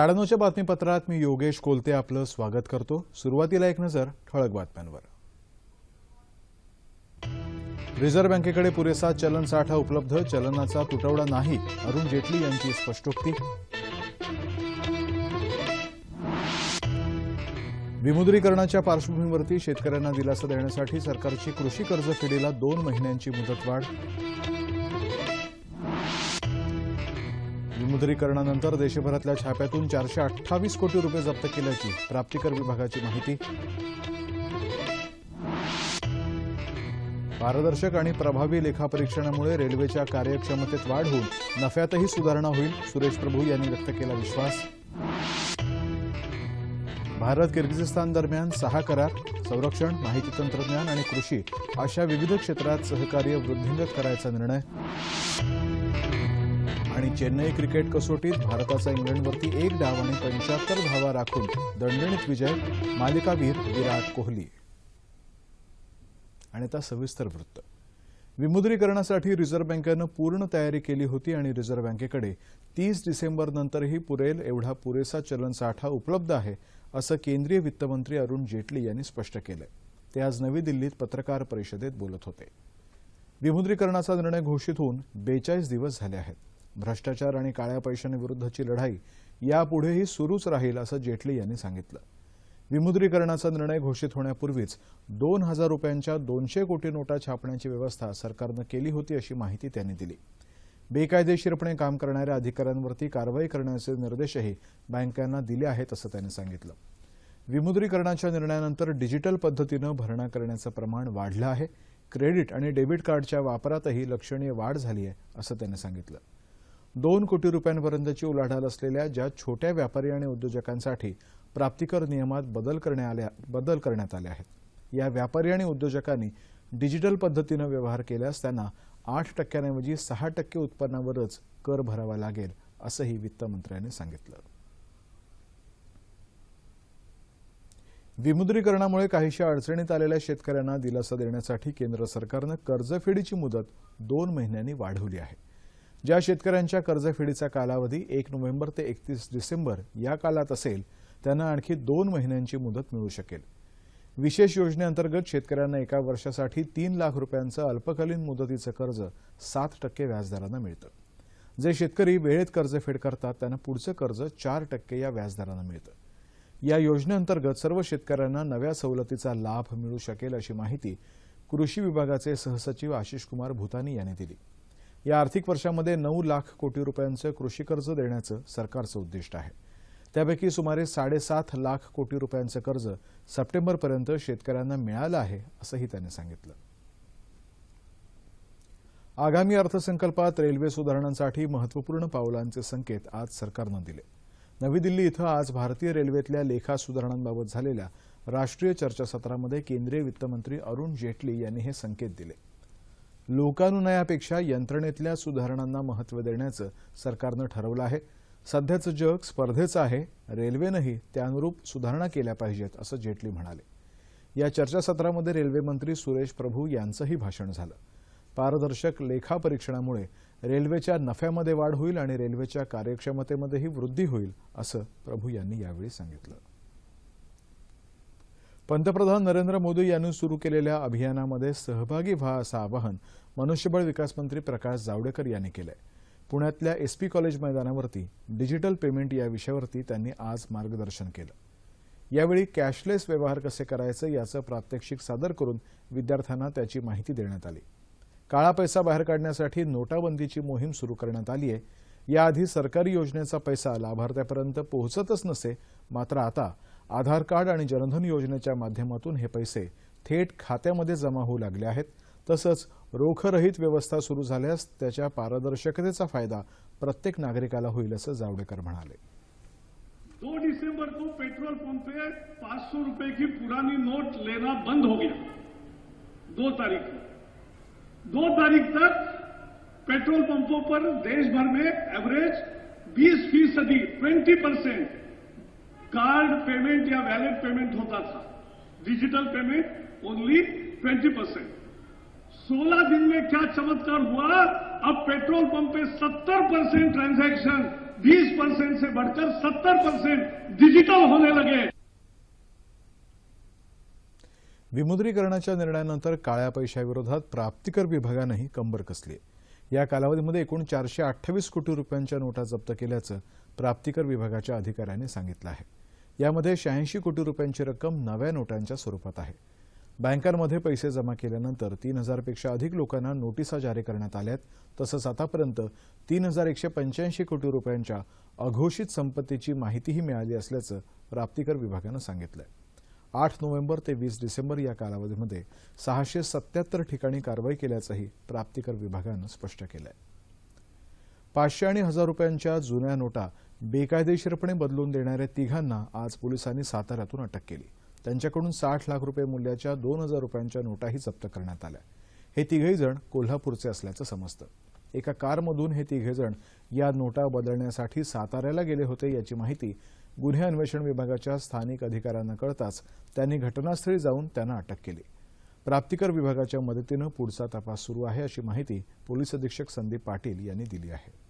साडेनऊच्या बातमीपत्रात मी योगेश कोलते आपलं स्वागत करतो. सुरुवातीला एक नजर ठळक बातम्यांवर. रिझर्व्ह बँकेकडे पुरेसा चलन साठा उपलब्ध चलनाचा तुटवडा नाही अरुण जेटली यांची स्पष्टोक्ती. विमुद्रीकरणाच्या पार्श्वभूमीवरती शेतकऱ्यांना दिलासा देण्यासाठी सरकारची कृषी कर्ज फेडीला दोन महिन्यांची मुदतवाढ. विमुद्रीकरणानंतर देशभरातल्या छाप्यातून चारशे अठ्ठावीस कोटी रुपये जप्त केल्याची प्राप्तिकर विभागाची माहिती. पारदर्शक आणि प्रभावी लेखापरीक्षणामुळे रेल्वेच्या कार्यक्षमतेत वाढ होऊन नफ्यातही सुधारणा होईल सुरेश प्रभू यांनी व्यक्त केला विश्वास. भारत किर्गिझिस्तान दरम्यान सहा करार संरक्षण माहिती तंत्रज्ञान आणि कृषी अशा विविध क्षेत्रात सहकार्य वृद्धिंगत करायचा निर्णय. आणि चेन्नई क्रिकेट कसोटीत भारताचा इंग्लंडवरती एक डाव आणि पंच्याहत्तर धावा राखून दणदणीत विजय मालिकावीर विराट कोहली. आणि आता सविस्तर वृत्त. विमुद्रीकरणासाठी रिझर्व्ह बँकेनं पूर्ण तयारी केली होती आणि रिझर्व्ह बँकेकडे तीस डिसेंबरनंतरही पुरेल एवढा पुरेसा चलन साठा उपलब्ध आहे असं केंद्रीय वित्तमंत्री अरुण जेटली यांनी स्पष्ट केलं ते आज नवी दिल्लीत पत्रकार परिषदेत बोलत होते. विमुद्रीकरणाचा निर्णय घोषित होऊन बेचाळीस दिवस झाले आहेत. भ्रष्टाचार आणि काळ्या पैशांविरुद्धची लढाई यापुढेही सुरूच राहील असं जेटली यांनी सांगितलं. विमुद्रीकरणाचा निर्णय घोषित होण्यापूर्वीच दोन हजार रुपयांच्या दोनशे कोटी नोटा छापण्याची व्यवस्था सरकारनं केली होती अशी माहिती त्यांनी दिली. बेकायदेशीरपणे काम करणाऱ्या अधिकाऱ्यांवरती कारवाई करण्याचे निर्देशही बँकांना दिले आहेत असं त्यांनी सांगितलं. विमुद्रीकरणाच्या निर्णयानंतर डिजिटल पद्धतीनं भरणा करण्याचं प्रमाण वाढलं आहे. क्रेडिट आणि डेबिट कार्डच्या वापरातही लक्षणीय वाढ झाली आहे असं त्यांनी सांगितलं. दोन कोटी रुपयांपर्यंतची उलाढाल असलेल्या ज्या छोट्या व्यापारी आणि उद्योजकांसाठी प्राप्तिकर नियमात बदल करण्या आल्या बदल करण्यात आले आहेत. या व्यापारी आणि उद्योजकांनी डिजिटल पद्धतीनं व्यवहार केल्यास त्यांना आठ टक्क्यांऐवजी सहा टक्के उत्पन्नावरच कर भरावा लागेल असंही वित्तमंत्र्यांनी सांगितलं. विमुद्रीकरणामुळे काहीशा अडचणीत आलेल्या शेतकऱ्यांना दिलासा देण्यासाठी केंद्र सरकारनं कर्जफेडीची मुदत दोन महिन्यांनी वाढवली आहे. ज्या शेतकऱ्यांच्या कर्जफेडीचा कालावधी एक नोव्हेंबर ते एकतीस डिसेंबर या कालात असेल त्यांना आणखी दोन महिन्यांची मुदत मिळू शकेल. विशेष योजनेअंतर्गत शेतकऱ्यांना एका वर्षासाठी तीन लाख रुपयांचं अल्पकालीन मुदतीचं कर्ज सात टक्के व्याजदरानं मिळतं. जे शेतकरी वेळेत कर्जफेड करतात त्यांना पुढचं कर्ज चार टक्के या व्याजदरानं मिळतं. या योजनेअंतर्गत सर्व शेतकऱ्यांना नव्या सवलतीचा लाभ मिळू शकेल अशी माहिती कृषी विभागाचे सहसचिव आशिष कुमार भूतानी यांनी दिली. या आर्थिक वर्षामध्ये नऊ लाख कोटी रुपयांचं कृषी कर्ज देण्याचं सरकारचं उद्दिष्ट आहे. त्यापैकी सुमारे साडेसात लाख कोटी रुपयांचं कर्ज सप्टेंबरपर्यंत शेतकऱ्यांना मिळालं आहे असंही त्यांनी सांगितलं. आगामी अर्थसंकल्पात रेल्वे सुधारणांसाठी महत्त्वपूर्ण पावलांचे संकेत आज सरकारनं दिले. नवी दिल्ली इथं आज भारतीय रेल्वेतल्या लेखा सुधारणांबाबत झालेल्या राष्ट्रीय चर्चासत्रामध्ये केंद्रीय वित्तमंत्री अरुण जेटली यांनी हे संकेत दिले. लोकानुनयापेक्षा यंत्रणेतल्या सुधारणांना महत्त्व देण्याचं सरकारनं ठरवलं आहे. सध्याचं जग स्पर्धेचं आहे. रेल्वेनंही त्यानुरूप सुधारणा केल्या पाहिजेत असं जेटली म्हणाले. या चर्चासत्रामध्ये रेल्वेमंत्री सुरेश प्रभू यांचंही भाषण झालं. पारदर्शक लेखापरीक्षणामुळे रेल्वेच्या नफ्यामध्ये वाढ होईल आणि रेल्वेच्या कार्यक्षमतेमध्येही वृद्धी होईल असं प्रभू यांनी यावेळी सांगितलं. पंतप्रधान नरेंद्र मोदी यांनी सुरू केलेल्या अभियानामध्ये सहभागी व्हा असं आवाहन मनुष्यबळ विकास मंत्री प्रकाश जावडेकर यांनी केलंय. पुण्यातल्या एसपी कॉलेज मैदानावरती डिजिटल पेमेंट या विषयावरती त्यांनी आज मार्गदर्शन केलं. यावेळी कॅशलेस व्यवहार कसे करायचं याचं प्रात्यक्षिक सादर करून विद्यार्थ्यांना त्याची माहिती देण्यात आली. काळा पैसा बाहेर काढण्यासाठी नोटाबंदीची मोहीम सुरू करण्यात आली आहे याआधी सरकारी योजनेचा पैसा लाभार्थ्यापर्यंत पोहोचतच नसे मात्र आता आधार कार्ड आणि जनधन योजनेच्या माध्यमातून हे पैसे थेट खात्यामध्ये जमा होऊ लागले आहेत. तसंच रोखरहित व्यवस्था सुरू झाल्यास त्याच्या पारदर्शकतेचा फायदा प्रत्येक नागरिकाला होईल असं जावडेकर म्हणाले. दो दिसंबर को पेट्रोल पंप पे पांच सौ रुपए की पुरानी नोट लेना बंद हो गया। दो तारीख को। दो तारीख तक पेट्रोल पंपों पर देश भर में एवरेज 20 फीसदी ट्वेंटी परसेंट कार्ड पेमेंट या वैलेट पेमेंट होता था. डिजिटल पेमेंट ओनली 20 परसेंट सोलह दिन में क्या चमत्कार हुआ? अब पेट्रोल पंप पे 70 परसेंट ट्रांजैक्शन 20 परसेंट से बढ़कर 70 परसेंट डिजिटल होने लगे. विमुद्रीकरणाच्या निर्णयानंतर काळ्या पैशाविरोधात प्राप्तिकर विभागानंही कंबर कसली. या कालावधीमध्ये एकूण चारशे अठ्ठावीस कोटी रुपयांच्या नोटा जप्त केल्याचं प्राप्तिकर विभागाच्या अधिकाऱ्यांनी सांगितलं आहे. यामध्ये शहाऐंशी कोटी रुपयांची रक्कम नव्या नोटांच्या स्वरूपात आहे. बँकांमध्ये पैसे जमा केल्यानंतर तीन हजारपेक्षा अधिक लोकांना नोटिसा जारी करण्यात आल्यात. तसंच आतापर्यंत तीन हजार एकशे पंच्याऐंशी कोटी रुपयांच्या अघोषित संपत्तीची माहितीही मिळाली असल्याचं प्राप्तिकर विभागानं सांगितलंय. आठ नोव्हेंबर ते वीस डिसेंबर या कालावधीमध्ये सहाशे सत्याहत्तर ठिकाणी कारवाई केल्याचंही प्राप्तिकर विभागानं स्पष्ट केलंय. पाचशे आणि हजार रुपयांच्या जुन्या नोटा बेकायदेशीरपणे बदलून देणाऱ्या तिघांना आज पोलिसांनी साताऱ्यातून अटक केली. त्यांच्याकडून साठ लाख रुपये मूल्याच्या दोन हजार रुपयांच्या नोटाही जप्त करण्यात आल्या. हे तिघही जण कोल्हापूरचे असल्याचं समजतं. एका कारमधून हे तिघे जण या नोटा बदलण्यासाठी साताऱ्याला गेले होते याची माहिती गुन्हे अन्वेषण विभागाच्या स्थानिक अधिकाऱ्यांना कळताच त्यांनी घटनास्थळी जाऊन त्यांना अटक केली. प्राप्तिकर विभागाच्या मदतीनं पुढचा तपास सुरू आहे अशी माहिती पोलीस अधीक्षक संदीप पाटील यांनी दिली आहे.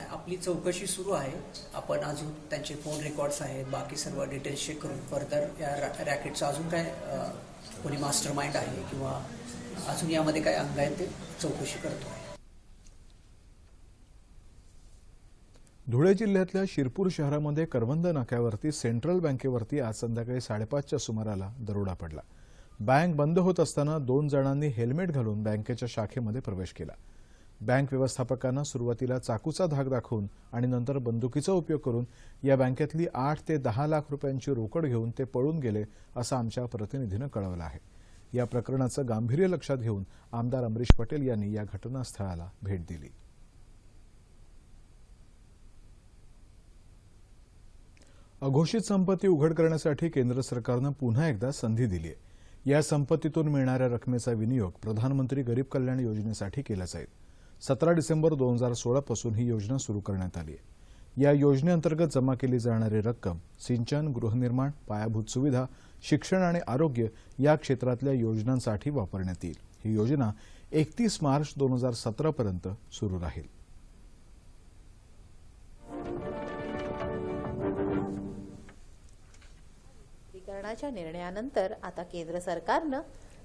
आपली चौकशी सुरू आहे. आपण अजून त्यांचे फोन रेकॉर्ड्स आहेत. बाकी सर्व डिटेल्स चेक करून फर्दर या रॅकेटचं अजून काय कोणी मास्टर माइंड आहे किंवा अजून यामध्ये काय अंग आहेत ते चौकशी करतो. आहे धुळे जिल्ह्यातल्या शिरपूर शहरामध्ये करवंद नाक्यावरती सेंट्रल बँकेवरती आज संध्याकाळी साडेपाचच्या सुमाराला दरोडा पडला. बँक बंद होत असताना दोन जणांनी हेल्मेट घालून बँकेच्या शाखेमध्ये प्रवेश केला. बँक व्यवस्थापकांना सुरुवातीला चाकूचा धाक दाखवून आणि नंतर बंदुकीचा उपयोग करून या बँकेतली आठ ते दहा लाख रुपयांची रोकड घेऊन ते पळून गेले असं आमच्या प्रतिनिधीनं कळवलं आहे. या प्रकरणाचं गांभीर्य लक्षात घेऊन आमदार अमरीश पटेल यांनी या घटनास्थळाला भेट दिली. अघोषित संपत्ती उघड करण्यासाठी केंद्र सरकारनं पुन्हा एकदा संधी दिली आहे या संपत्तीतून मिळणाऱ्या रकमेचा विनियोग प्रधानमंत्री गरीब कल्याण योजनेसाठी केला जाईल. सतरा डिसेंबर दोन हजार सोळापासून ही योजना सुरू करण्यात आली आहे. या योजनेअंतर्गत जमा केली जाणारी रक्कम सिंचन गृहनिर्माण पायाभूत सुविधा शिक्षण आणि आरोग्य या क्षेत्रातल्या योजनांसाठी वापरण्यात येईल. ही योजना एकतीस मार्च दोन हजार सतरापर्यंत सुरू राहील. निर्णयानंतर आता केंद्र सरकारनं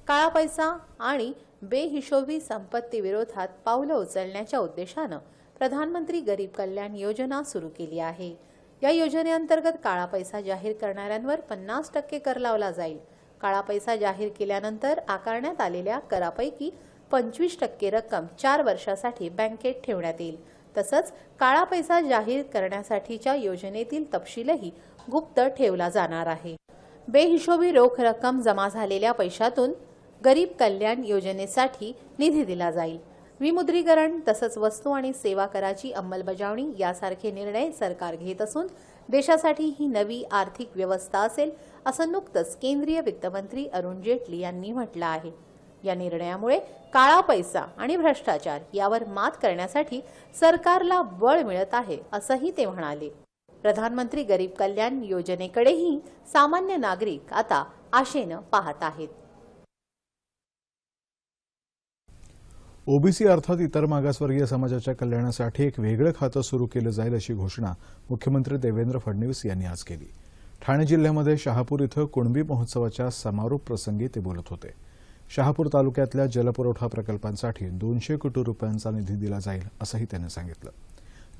काळा पैसा आणि बेहिशोबी संपत्ती विरोधात पावलं उचलण्याच्या उद्देशानं प्रधानमंत्री गरीब कल्याण योजना सुरू केली आहे. या योजनेअंतर्गत काळा पैसा जाहीर करणाऱ्यांवर पन्नास टक्के कर लावला जाईल. काळा पैसा जाहीर केल्यानंतर आकारण्यात आलेल्या करापैकी पंचवीस टक्के रक्कम चार वर्षासाठी बँकेत ठेवण्यात येईल. तसंच काळा पैसा जाहीर करण्यासाठीच्या योजनेतील तपशीलही गुप्त ठेवला जाणार आहे. बेहिशोबी रोख रक्कम जमा झालेल्या पैशातून गरीब कल्याण योजनेसाठी निधी दिला जाईल. विमुद्रीकरण तसंच वस्तू आणि सेवा कराची अंमलबजावणी यासारखे निर्णय सरकार घेत असून देशासाठी ही नवी आर्थिक व्यवस्था असेल असं नुकतंच केंद्रीय वित्तमंत्री अरुण जेटली यांनी म्हटलं आहे. या निर्णयामुळे काळा पैसा आणि भ्रष्टाचार यावर मात करण्यासाठी सरकारला बळ मिळत आहे असंही ते म्हणाले. प्रधानमंत्री गरीब कल्याण योजनेकडेही सामान्य नागरिक आता आशेनं पाहत आहेत. ओबीसी अर्थात इतर मागासवर्गीय समाजाच्या कल्याणासाठी एक वेगळं खातं सुरू केलं जाईल अशी घोषणा मुख्यमंत्री देवेंद्र फडणवीस यांनी आज केली. ठाणे जिल्ह्यामध्ये शहापूर इथं कुणबी महोत्सवाच्या समारोप प्रसंगी ते बोलत होते. शहापूर तालुक्यातल्या जलपुरवठा प्रकल्पांसाठी दोनशे कोटी रुपयांचा निधी दिला जाईल असंही त्यांनी सांगितलं.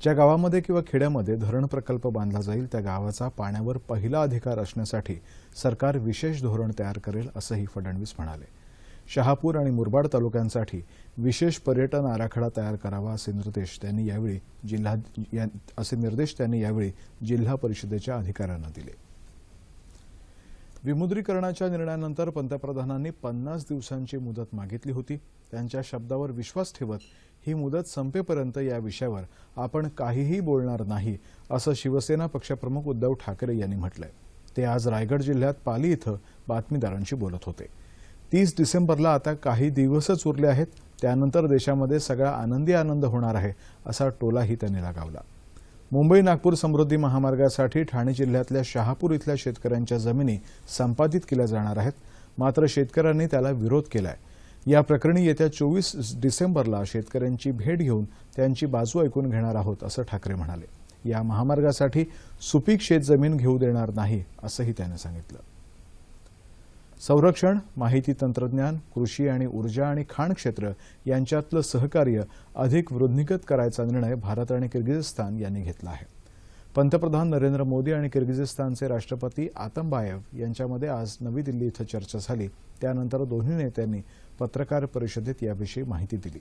ज्या गावामध्ये किंवा खेड्यामध्ये धरण प्रकल्प बांधला जाईल त्या गावाचा पाण्यावर पहिला अधिकार असण्यासाठी सरकार विशेष धोरण तयार करेल असंही फडणवीस म्हणाले. शहापूर आणि मुरबाड तालुक्यांसाठी विशेष पर्यटन आराखडा तयार करावा असे निर्देश त्यांनी यावेळी जिल्हा या- असे निर्देश त्यांनी यावेळी जिल्हा परिषदेच्या अधिकाऱ्यांना दिले. विमुद्रीकरणाच्या निर्णयानंतर पंतप्रधानांनी पन्नास दिवसांची मुदत मागितली होती. त्यांच्या शब्दावर विश्वास ठेवत ही मुदत संपेपर्यंत या विषयावर आपण काहीही बोलणार नाही असं शिवसेना पक्षप्रमुख उद्धव ठाकरे यांनी म्हटलंय. ते आज रायगड जिल्ह्यात पाली इथं बातमीदारांशी बोलत होते. तीस डिसेंबरला आता काही दिवसच उरले आहेत. त्यानंतर देशामध्ये सगळा आनंदी आनंद होणार आहे असा टोलाही त्यांनी लगावला. मुंबई नागपूर समृद्धी महामार्गासाठी ठाणे जिल्ह्यातल्या शहापूर इथल्या शेतकऱ्यांच्या जमिनी संपादित केल्या जाणार आहेत. मात्र शेतकऱ्यांनी त्याला विरोध केलाय. या प्रकरणी येत्या चोवीस डिसेंबरला शेतकऱ्यांची भेट घेऊन त्यांची बाजू ऐकून घेणार आहोत असं ठाकरे म्हणाले. या महामार्गासाठी सुपीक शेतजमीन घेऊ देणार नाही असंही त्याने सांगितलं. संरक्षण माहिती तंत्रज्ञान कृषी आणि ऊर्जा आणि खाण क्षेत्र यांच्यातलं सहकार्य अधिक वृद्धिंगत करायचा निर्णय भारत आणि किर्गिझस्तान यांनी घेतला आहे. पंतप्रधान नरेंद्र मोदी आणि किर्गिझस्तानचे राष्ट्रपती आतंबायव यांच्यामध्ये आज नवी दिल्ली इथं चर्चा झाली. त्यानंतर दोन्ही नेत्यांनी पत्रकार परिषदेत याविषयी माहिती दिली.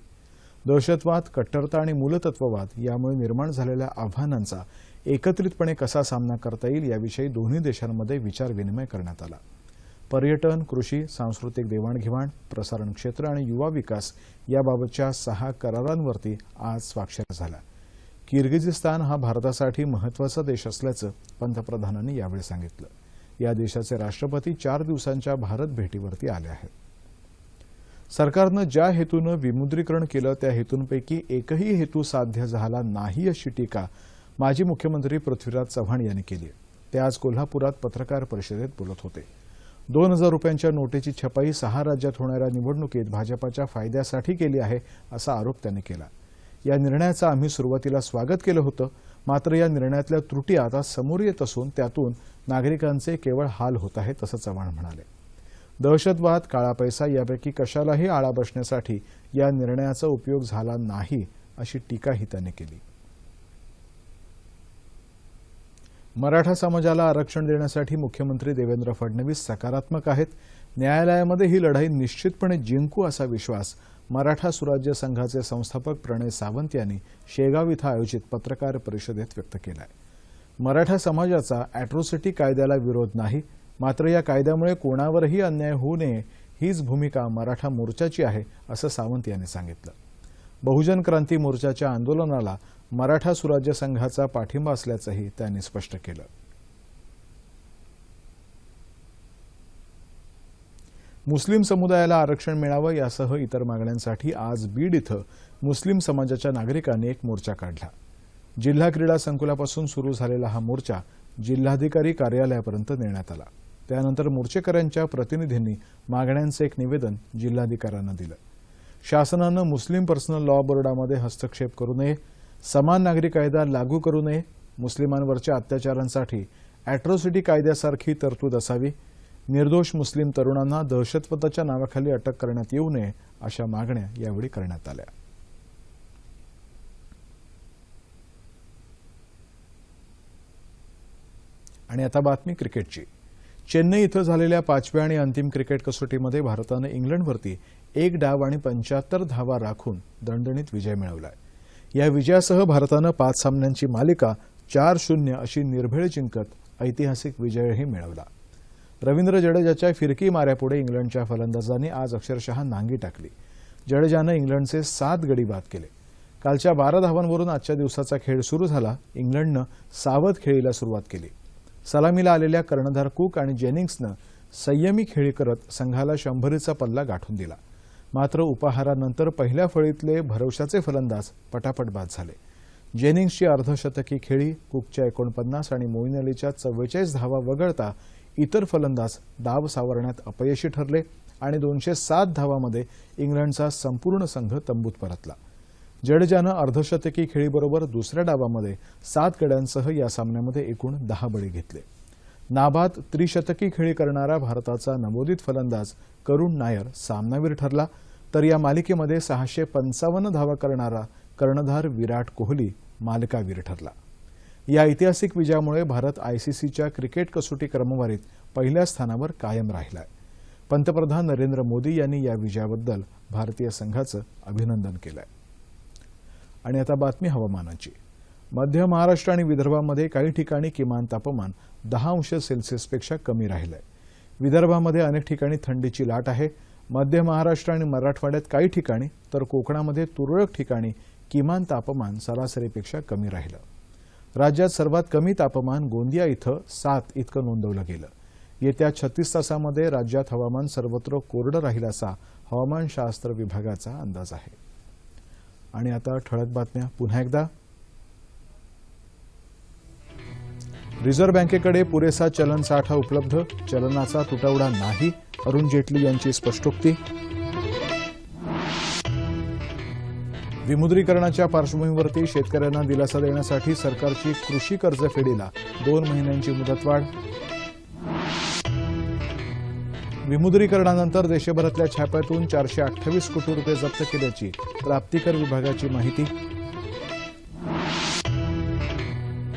दहशतवाद कट्टरता आणि मूलतत्ववाद यामुळे निर्माण झालेल्या आव्हानांचा एकत्रितपणे कसा सामना करता येईल याविषयी दोन्ही देशांमध्ये विचारविनिमय करण्यात आला. पर्यटन कृषी सांस्कृतिक देवाणघेवाण प्रसारण क्षेत्र आणि युवा विकास याबाबतच्या सहा करारांवरती आज स्वाक्षर झाला किर्गिझिस्तान हा भारतासाठी महत्त्वाचा देश असल्याचं पंतप्रधानांनी यावेळी सांगितलं. या देशाचे राष्ट्रपती चार दिवसांच्या भारत भेटीवरती आले आहेत. सरकारनं ज्या हेतूनं विमुद्रीकरण केलं त्या हेतूंपैकी एकही हेतू साध्य झाला नाही अशी टीका माजी मुख्यमंत्री पृथ्वीराज चव्हाण यांनी केली. ते आज कोल्हापुरात पत्रकार परिषदेत बोलत होते. दोन हजार रुपयांच्या नोटेची छपाई सहा राज्यात होणाऱ्या निवडणुकीत भाजपाच्या फायद्यासाठी केली आहे असा आरोप त्यांनी केला. या निर्णयाचं आम्ही सुरुवातीला स्वागत केलं होतं मात्र या निर्णयातल्या त्रुटी आता समोर येत असून त्यातून नागरिकांचे केवळ हाल होत आहेत असं चव्हाण म्हणाले. दहशतवाद काळा पैसा यापैकी कशालाही आळा बसण्यासाठी या निर्णयाचा उपयोग झाला नाही अशी टीकाही त्यांनी केली. मराठा समाजाला आरक्षण देण्यासाठी मुख्यमंत्री देवेंद्र फडणवीस सकारात्मक आहेत. न्यायालयामध्ये ही लढाई निश्चितपणे जिंकू असा विश्वास मराठा सुराज्य संघाचे संस्थापक प्रणय सावंत यांनी शेगाव इथं आयोजित पत्रकार परिषदेत व्यक्त केला मराठा समाजाचा अॅट्रॉसिटी कायद्याला विरोध नाही मात्र या कायद्यामुळे कोणावरही अन्याय होऊ नये हीच भूमिका मराठा मोर्चाची आहे असं सावंत यांनी सांगितलं. बहुजन क्रांती मोर्चाच्या आंदोलनाला मराठा सुराज्य संघाचा पाठिंबा असल्याचंही त्यांनी स्पष्ट केलं. मुस्लिम समुदायाला आरक्षण मिळावं यासह इतर मागण्यांसाठी आज बीड इथं मुस्लिम समाजाच्या नागरिकांनी एक मोर्चा काढला. जिल्हा क्रीडा संकुलापासून सुरू झालेला हा मोर्चा जिल्हाधिकारी कार्यालयापर्यंत नेण्यात आला. त्यानंतर मोर्चेकऱ्यांच्या प्रतिनिधींनी मागण्यांचं एक निवेदन जिल्हाधिकाऱ्यांना दिलं. शासनानं मुस्लिम पर्सनल लॉ बोर्डामध्ये हस्तक्षेप करू नये समान नागरी कायदा लागू करू नये मुस्लिमांवरच्या अत्याचारांसाठी अॅट्रॉसिटी कायद्यासारखी तरतूद असावी निर्दोष मुस्लिम तरुणांना दहशतवादाच्या नावाखाली अटक करण्यात येऊ नये अशा मागण्या यावेळी करण्यात आल्या. आणि आता बातमी क्रिकेटची. चेन्नई इथं झालेल्या पाचव्या आणि अंतिम क्रिकेट कसोटीमध्ये भारतानं इंग्लंडवरती एक डाव आणि पंच्याहत्तर धावा राखून दणदणीत विजय मिळवलाय. या विजयासह भारतानं पाच सामन्यांची मालिका चार शून्य अशी निर्भेळ जिंकत ऐतिहासिक विजयही मिळवला. रवींद्र जडेजाच्या फिरकी माऱ्यापुढे इंग्लंडच्या फलंदाजांनी आज अक्षरशः नांगी टाकली. जडेजानं इंग्लंडचे सात गडी बाद केले. कालच्या बारा धावांवरून आजच्या दिवसाचा खेळ सुरू झाला. इंग्लंडनं सावध खेळीला सुरुवात केली. सलामीला आलेल्या कर्णधार कुक आणि जेनिंग्सनं संयमी खेळी करत संघाला शंभरीचा पल्ला गाठून दिला. मात्र उपाहारानंतर पहिल्या फळीतले भरवशाचे फलंदाज पटापट बाद झाले. जेनिंग्सची अर्धशतकी खेळी कुकच्या एकोणपन्नास आणि मोईन अलीच्या चव्वेचाळीस धावा वगळता इतर फलंदाज डाव सावरण्यात अपयशी ठरले आणि दोनशे सात धावामध्ये इंग्लंडचा संपूर्ण संघ तंबूत परतला. जडेजानं अर्धशतकी खेळीबरोबर दुसऱ्या डावामध्ये सात गड्यांसह या सामन्यामध्ये एकूण दहा बळी घेतले. नाबाद त्रिशतकी खेळी करणारा भारताचा नवोदित फलंदाज करुण नायर सामनावीर ठरला. तर या मालिकेमध्ये सहाशे पंचावन्न धावा करणारा कर्णधार विराट कोहली मालकावीर ठरला. या ऐतिहासिक विजयामुळे भारत आयसीसीच्या क्रिकेट कसोटी क्रमवारीत पहिल्या स्थानावर कायम राहिलाय. पंतप्रधान नरेंद्र मोदी यांनी या विजयाबद्दल भारतीय संघाचं अभिनंदन केलंय. आणि आता बातमी हवामानाची. मध्य महाराष्ट्र आणि विदर्भामध्ये काही ठिकाणी किमान तापमान दहा अंश सेल्सिअसपेक्षा कमी राहिलंय. विदर्भामध्ये अनेक ठिकाणी थंडीची लाट आहे. मध्य महाराष्ट्र आणि मराठवाड्यात काही ठिकाणी तर कोकणामध्ये तुरळक ठिकाणी किमान तापमान सरासरीपेक्षा कमी राहिलं. राज्यात सर्वात कमी तापमान गोंदिया इथं सात इतकं नोंदवलं गेलं. येत्या छत्तीस तासामध्ये राज्यात हवामान सर्वत्र कोरडं राहील असा हवामानशास्त्र विभागाचा अंदाज आहे. आणि आता ठळक बातम्या. पुन्हा एकदा रिझर्व्ह बँकेकडे पुरेसा चलन साठा उपलब्ध चलनाचा तुटवडा नाही अरुण जेटली यांची स्पष्टोक्ती. विमुद्रीकरणाच्या पार्श्वभूमीवरती शेतकऱ्यांना दिलासा देण्यासाठी सरकारची कृषी कर्जफेडीला दोन महिन्यांची मुदतवाढ. विमुद्रीकरणानंतर देशभरातल्या छाप्यातून चारशे अठ्ठावीस कोटी रुपये जप्त केल्याची प्राप्तिकर विभागाची माहिती.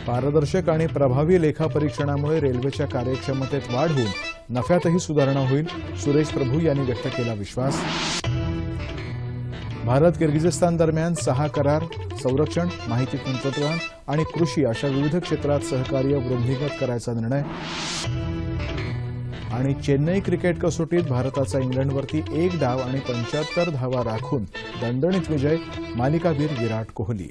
पारदर्शक आणि प्रभावी लेखापरीक्षणामुळे रेल्वेच्या कार्यक्षमतेत वाढ होऊन नफ्यातही सुधारणा होईल सुरेश प्रभू यांनी व्यक्त केला विश्वास. भारत किर्गिझिस्तान दरम्यान सहा करार संरक्षण माहिती तंत्रज्ञान आणि कृषी अशा विविध क्षेत्रात सहकार्य वृद्धिंगत करायचा निर्णय. आणि चेन्नई क्रिकेट कसोटीत भारताचा इंग्लंडवरती एक डाव आणि पंच्याहत्तर धावा राखून दणदणीत विजय मालिकावीर विराट कोहली.